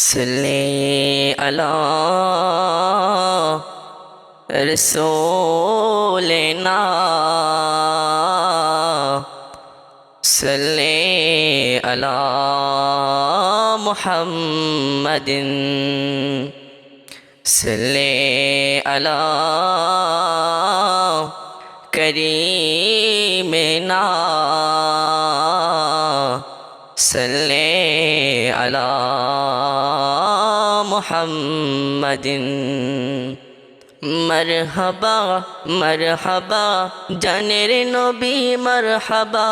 صلی علی رسولنا صلی علی محمد صلی علی کریمنا صلی علی محمد মরহবা মরহবা জানের নবী মরহবা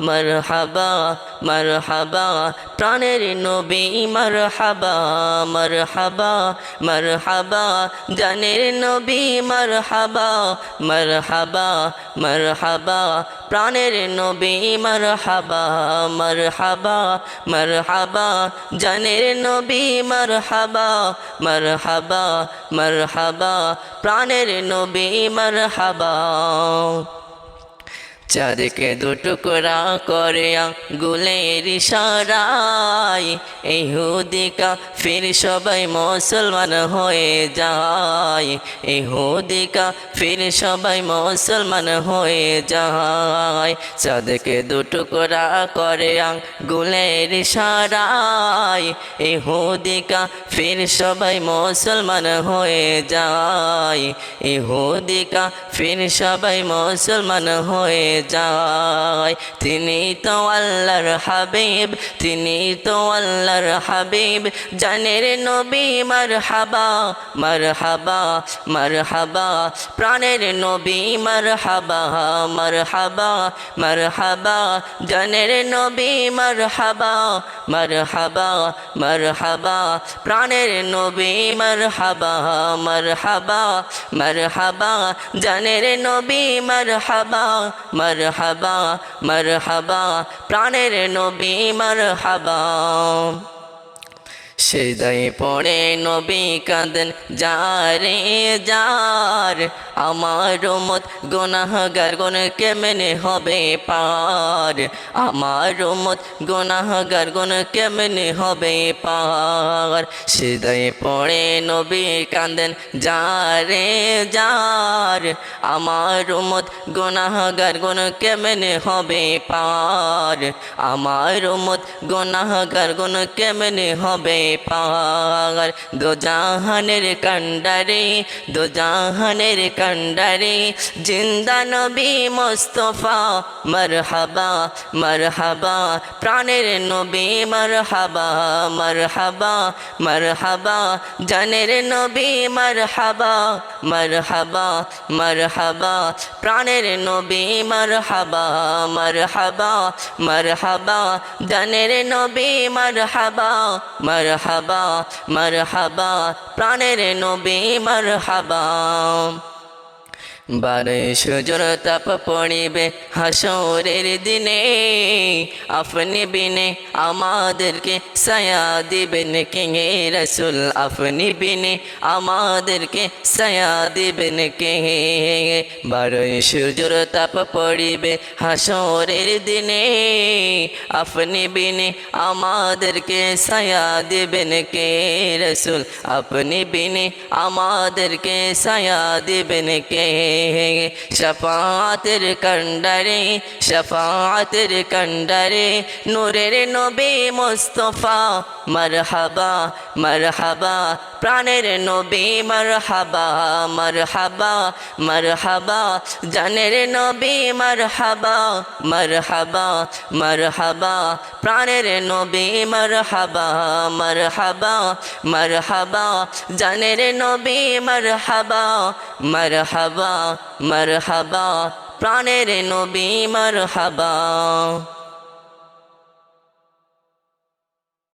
মরহবা মরহবা প্রাণের নবী মরহবা মরহবা মরহবা জানের নবী মরহবা মরহবা মরহবা প্রাণের নবী মরহবা মর হাবা জানের নবী মরহবা মর হাবা প্রাণের নবী মরহবা। চারকে দুটুকরা করে গুলের ইশারায়। ইহুদিকা ফির সবাই মুসলমান হয়ে যায়। ইহুদিকা ফির সবাই মুসলমান হয়ে যায়। চাঁদকে দুটুকরা করে গুলের ইশারায়। ইহুদিকা ফির সবাই মুসলমান হয়ে যায়। ইহুদিকা ফির সবাই মুসলমান হয়ে যায়। তিনি তো আল্লাহর হাবিব, তিনি তো আল্লাহর হাবিব। জানের নবী, মারহাবা মারহাবা মারহাবা। প্রাণের নবী, মারহাবা মারহাবা মারহাবা। জানের নবী, মারহাবা মারহাবা মারহাবা। প্রাণের নবী, মারহাবা মারহাবা মারহাবা। জানের নবী মারহাবা মরহবা মরহবা প্রাণের নবী মরহবা। সেদাই পড়ে নবী কাঁদেন, যারে যার আমার মত গোনাহগার গুণ কেমনে হবে পার? আমার মত গোনাহগার গুণ কেমনে হবে পার? সেদাই পড়ে নবী কাঁদেন, যারে যার আমার মত গোনাহগার গুণ কেমনে হবে পার? আমার মত গোনাহগার গুণ কেমনে হবে পার দো জাহানের কন্ডারে দো জাহানের কন্ডারে জিন্দা নবী মোস্তফা মরহবা মরহবা প্রাণের নবী মরহবা মরহবা মরহবা জানের নবী মরহবা মরহবা মরহবা প্রাণের নবী মরহবা মরহবা মরহবা জানের নবী মরহবা মরহবা মরহবা প্রাণের নবী মরহবা। বারে সুজর তাপ পড়িবে হাসরের দিনে। আপনি বিনে আমাদেরকে সায়া দিবেন কে রসুল। আপনি বিনে আমাদেরকে সায়া দিবেন কে বারে সুজর তাপ পড়িবে হাসরের দিনে। আপনি বিনে আমাদেরকে সায়া দিবেন কে রসুল। আপনি বিনে আমাদেরকে সায়া দিবেন কে শফাতের কন্ডারে শফাতের কন্ডারে নূরের নবী মুস্তফা মরহবা মরহবা, প্রাণের নবী মরহবা মরহবা মরহবা, জানের নবী মরহবা মরহবা মরহবা, প্রাণের নবী মরহবা মরহবা মরহবা, জানের নবী মরহবা মরহবা মরহবা, প্রাণের নবী মরহবা।